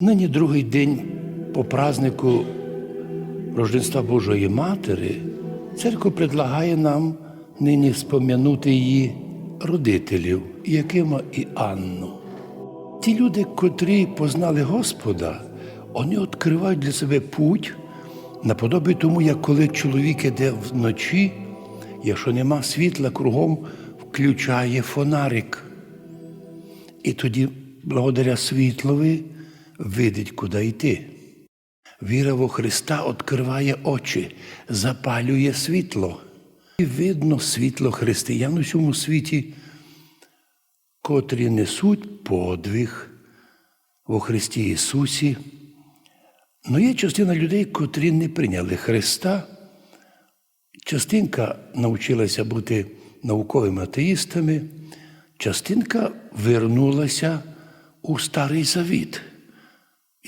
Нині другий день по празднику Рождества Божої Матері церква предлагає нам нині спом'янути її родителів Якима і Анну. Ті люди, котрі познали Господа, вони відкривають для себе путь наподобі тому, як коли чоловік іде вночі, якщо нема світла кругом, включає фонарик. І тоді, благодаря світлові, видить, куди йти. Віра во Христа відкриває очі, запалює світло. І видно світло християн у цьому світі, котрі несуть подвиг во Христі Ісусі. Ну є частина людей, котрі не прийняли Христа. Частинка навчилася бути науковими атеїстами, частинка вернулася у Старий Завіт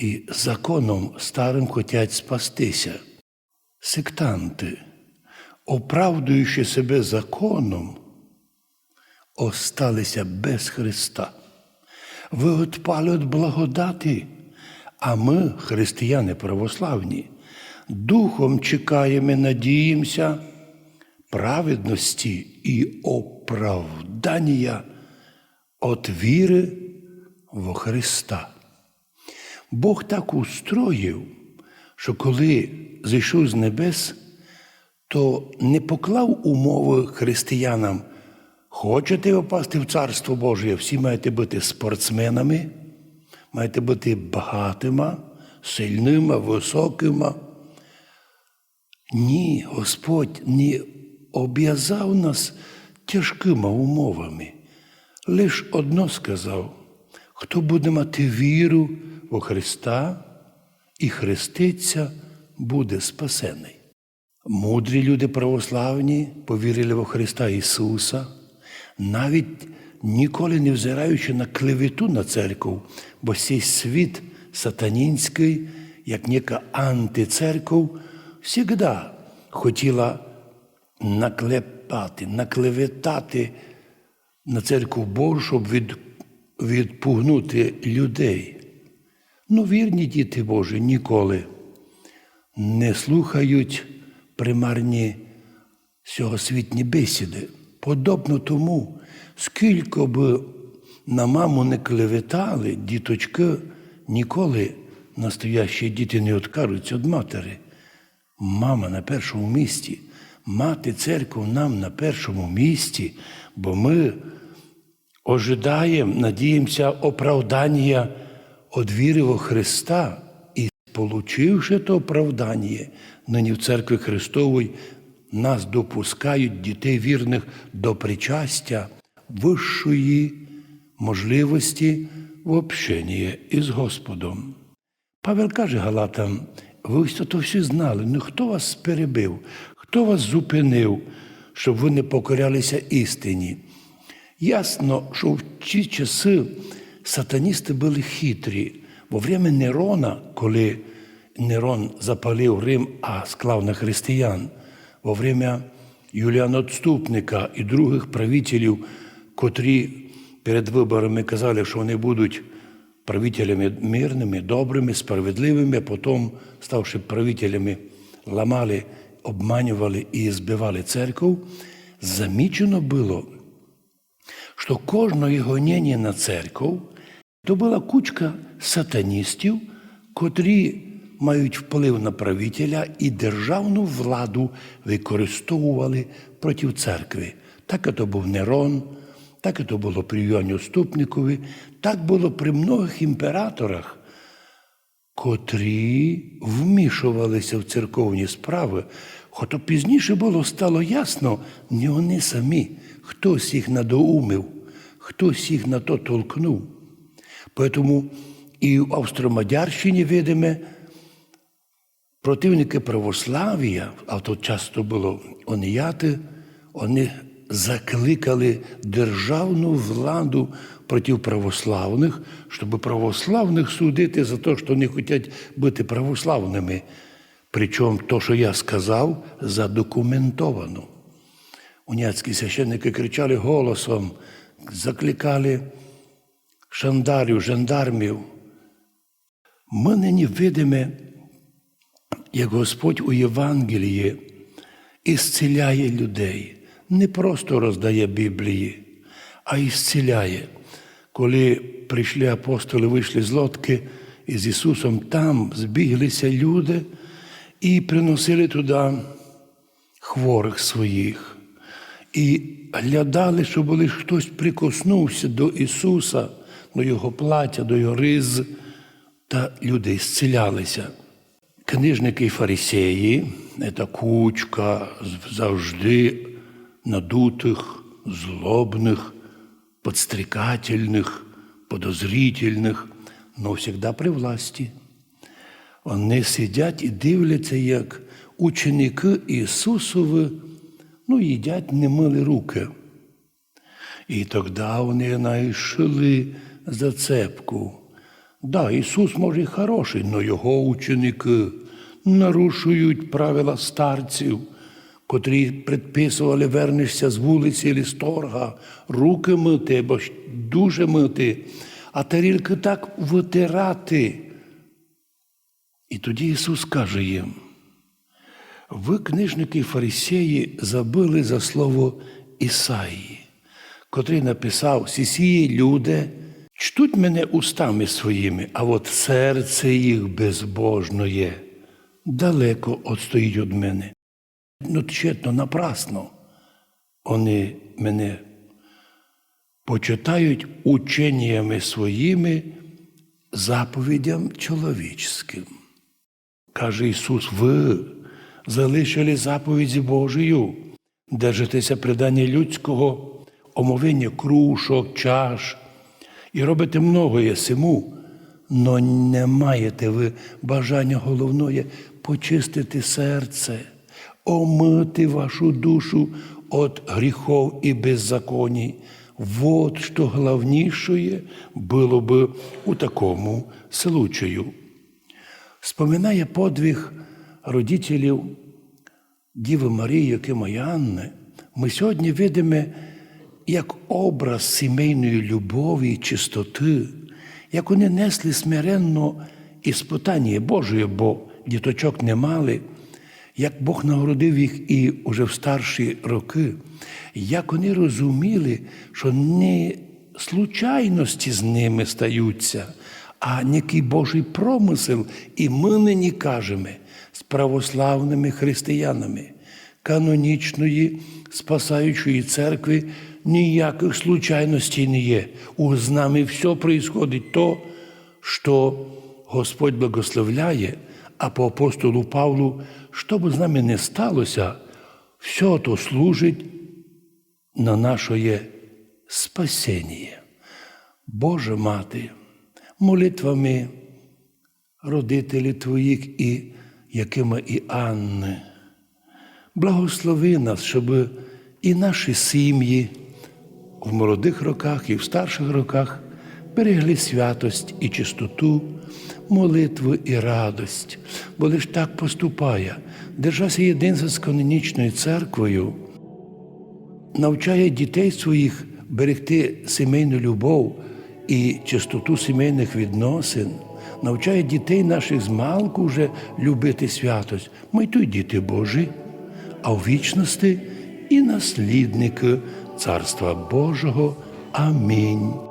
і законом старим хотять спастися. Сектанти, оправдуючи себе законом, осталися без Христа. Ви відпали від благодати, а ми, християни православні, духом чекаємо, надіємося праведності і оправдання від віри во Христа. Бог так устроїв, що коли зійшов з небес, то не поклав умови християнам. Хочете попасти в Царство Боже, всі маєте бути спортсменами, маєте бути багатими, сильними, високими. Ні, Господь не об'язав нас тяжкими умовами. Лиш одно сказав, хто буде мати віру во Христа і хреститься, буде спасений. Мудрі люди православні повірили во Христа Ісуса, навіть ніколи не взираючи на клевету на церкву, бо цей світ сатанінський, як ніяка антицерков, завжди хотіла наклепати, наклеветати на церкву Божу, щоб від, відпугнути людей. Ну, вірні діти Божі ніколи не слухають примарні сьогосвітні бесіди. Подобно тому, скільки б на маму не клеветали, діточки ніколи настоящі діти не відкажуться від матері. Мама на першому місці, мати церкву нам на першому місці, бо ми ожидаємо, надіємося оправдання від віри Христа і, получивши то оправдання, нині в церкві Христовій нас допускають дітей вірних до причастя вищої можливості в общенні із Господом. Павел каже Галатам, ви ось то всі знали, ну хто вас перебив, хто вас зупинив, щоб ви не покорялися істині? Ясно, що в ті часи сатаністи були хитрі. Во время Нерона, коли Нерон запалив Рим, а склав на християн, во время Юліана Отступника і других правителів, котрі перед виборами казали, що вони будуть правителями мирними, добрими, справедливими, а потім, ставши правителями, ламали, обманювали і збивали церкву, замічено було, що кожне гоніння на церкву то була кучка сатаністів, котрі мають вплив на правителя і державну владу використовували проти церкви. Так то був Нерон, так то було при Йоанні Оступникові, так було при многих імператорах, котрі вмішувалися в церковні справи. Хоча пізніше було стало ясно, не вони самі, хтось їх надоумив, хтось їх на то толкнув. Поэтому і в Австро-Мадярщині видиме противники православ'я, а то часто було оніяти, вони закликали державну владу проти православних, щоб православних судити за те, що вони хочуть бути православними. Причому то, що я сказав, задокументовано. Уняцькі священники кричали голосом, закликали шандарів, жандармів. Ми нині видимо, як Господь у Євангелії ісціляє людей, не просто роздає Біблії, а ісціляє. Коли прийшли апостоли, вийшли з лодки, і з Ісусом там збіглися люди і приносили туди хворих своїх. І глядали, щоб коли хтось прикоснувся до Ісуса, до Його плаття, до Його риз, та люди зцілялися. Книжники і фарисеї це кучка завжди надутих, злобних, подстрекательних, подозрительних, но завжди при власті. Вони сидять і дивляться, як ученики Ісусові ну, їдять немили руки. І тоді вони знайшли зацепку. Да, Ісус, може, і хороший, але його ученики нарушують правила старців, котрі предписували вернешся з вулиці чи з торга, руки мити, бо дуже мити, а тарілки так витирати. І тоді Ісус каже їм, ви, книжники фарисеї, забили за слово Ісаї, котрий написав, сісії люди чтуть мене устами своїми, а от серце їх безбожно є, далеко отстоїть від мене. Ну, тщетно, напрасно. Вони мене почитають ученнями своїми заповідям чоловічським. Каже Ісус, ви залишили заповіді Божою, держитеся предання людського, омовення крушок, чаш, і робите многоє симу, но не маєте ви бажання головної почистити серце, омити вашу душу від гріхов і беззаконій. Вот що главнішое було би у такому случаю. Споминає подвиг родителів Діви Марії, Якима Анни, ми сьогодні видимо як образ сімейної любові і чистоти, як вони несли смиренно іспитання Божої, бо діточок не мали, як Бог нагородив їх і уже в старші роки, як вони розуміли, що не случайності з ними стаються, а некий Божий промисел, і ми нині кажемо з православними християнами канонічної спасаючої церкви ніяких случайностей не є. У з нами все происходить то, що Господь благословляє, а по апостолу Павлу, що б з нами не сталося, все то служить на наше спасіння. Божа Мати, молитвами родителі Твоїх і Якима і Анни, благослови нас, щоб і наші сім'ї в молодих роках і в старших роках берегли святость і чистоту, молитву і радость, бо лиш так поступає, держася єдинство з канонічною церквою, навчає дітей своїх берегти сімейну любов і чистоту сімейних відносин, навчає дітей наших змалку вже любити святость. Ми й діти Божі, а у вічності і наслідники Царства Божого. Амінь.